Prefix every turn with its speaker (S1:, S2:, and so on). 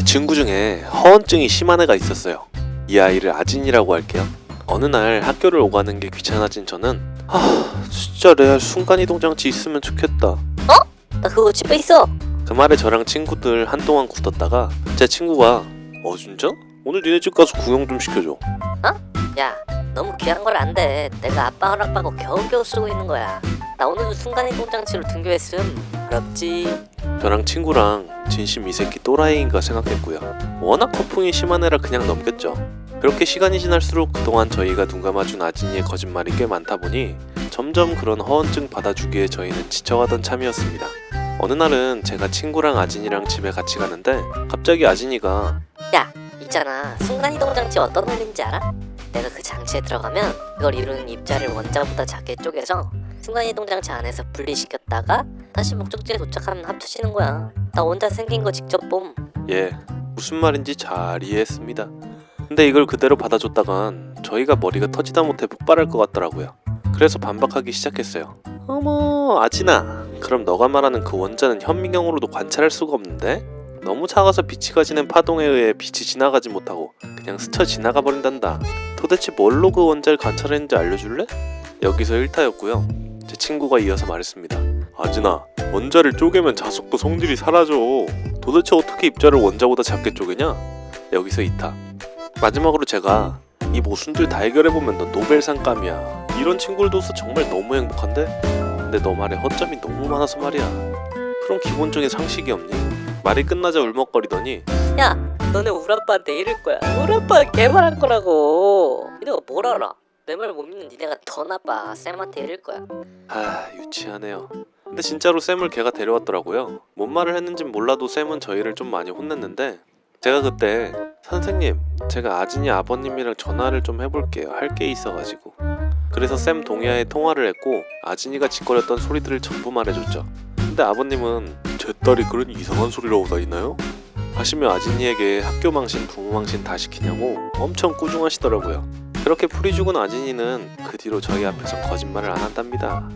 S1: 제 친구 중에 허언증이 심한 애가 있었어요. 이 아이를 아진이라고 할게요. 어느 날 학교를 오가는 게 귀찮아진 저는 아 진짜 레알 순간이동 장치 있으면 좋겠다.
S2: 나 그거 집에 있어.
S1: 그 말에 저랑 친구들 한동안 굳었다가 제 친구가 어 진짜? 오늘 니네 집 가서 구경 좀 시켜줘.
S2: 야, 너무 귀한 걸 안 돼. 내가 아빠 허락받고 겨우겨우 쓰고 있는 거야. 나 오늘 순간이동 장치로 등교했음. 부럽지?
S1: 저랑 친구랑 진심 이 새끼 또라이인가 생각했고요. 워낙 거풍이 심한 애라 그냥 넘겼죠. 그렇게 시간이 지날수록 그동안 저희가 눈 감아준 아진이의 거짓말이 꽤 많다 보니 점점 그런 허언증 받아주기에 저희는 지쳐가던 참이었습니다. 어느 날은 제가 친구랑 아진이랑 집에 같이 가는데 갑자기 아진이가
S2: 있잖아. 순간이동 장치 어떤 원리인지 알아? 내가 그 장치에 들어가면 그걸 이루는 입자를 원자보다 작게 쪼개서 순간이동 장치 안에서 분리시켰다가 다시 목적지에 도착하면 합쳐지는 거야. 나 혼자 생긴 거 직접 봄.
S1: 예 무슨 말인지 잘 이해했습니다. 근데 이걸 그대로 받아줬다간 저희가 머리가 터지다 못해 폭발할 것 같더라고요. 그래서 반박하기 시작했어요. 어머 아진아 그럼 너가 말하는 그 원자는 현미경으로도 관찰할 수가 없는데? 너무 작아서 빛이 가지는 파동에 의해 빛이 지나가지 못하고 그냥 스쳐 지나가 버린단다. 도대체 뭘로 그 원자를 관찰했는지 알려줄래? 여기서 1타였고요. 제 친구가 이어서 말했습니다. 아진아 원자를 쪼개면 자석도 성질이 사라져. 도대체 어떻게 입자를 원자보다 작게 쪼개냐? 여기서 2타. 마지막으로 제가 이 모순들 다 해결해보면 넌 노벨상감이야. 이런 친구를 둬서 정말 너무 행복한데? 근데 너 말에 허점이 너무 많아서 말이야. 그런 기본적인 상식이 없니? 말이 끝나자 울먹거리더니
S2: 야, 너네 우리 아빠한테 이럴 거야. 우리 아빠 개발할 거라고. 니네가 뭘 알아? 내말못 믿는 니네가 더 나빠. 쌤한테 이럴 거야.
S1: 아 유치하네요. 근데 진짜로 쌤을 걔가 데려왔더라고요. 뭔 말을 했는진 몰라도 쌤은 저희를 좀 많이 혼냈는데 제가 그때 선생님 제가 아진이 아버님이랑 전화를 좀 해볼게요. 할 게 있어가지고 그래서 쌤 동의하에 통화를 했고 아진이가 짓거렸던 소리들을 전부 말해줬죠. 근데 아버님은 제 딸이 그런 이상한 소리를 하고 다니나요? 하시며 아진이에게 학교 망신 부모 망신 다 시키냐고 엄청 꾸중하시더라고요. 그렇게 풀이 죽은 아진이는 그 뒤로 저희 앞에서 거짓말을 안 한답니다.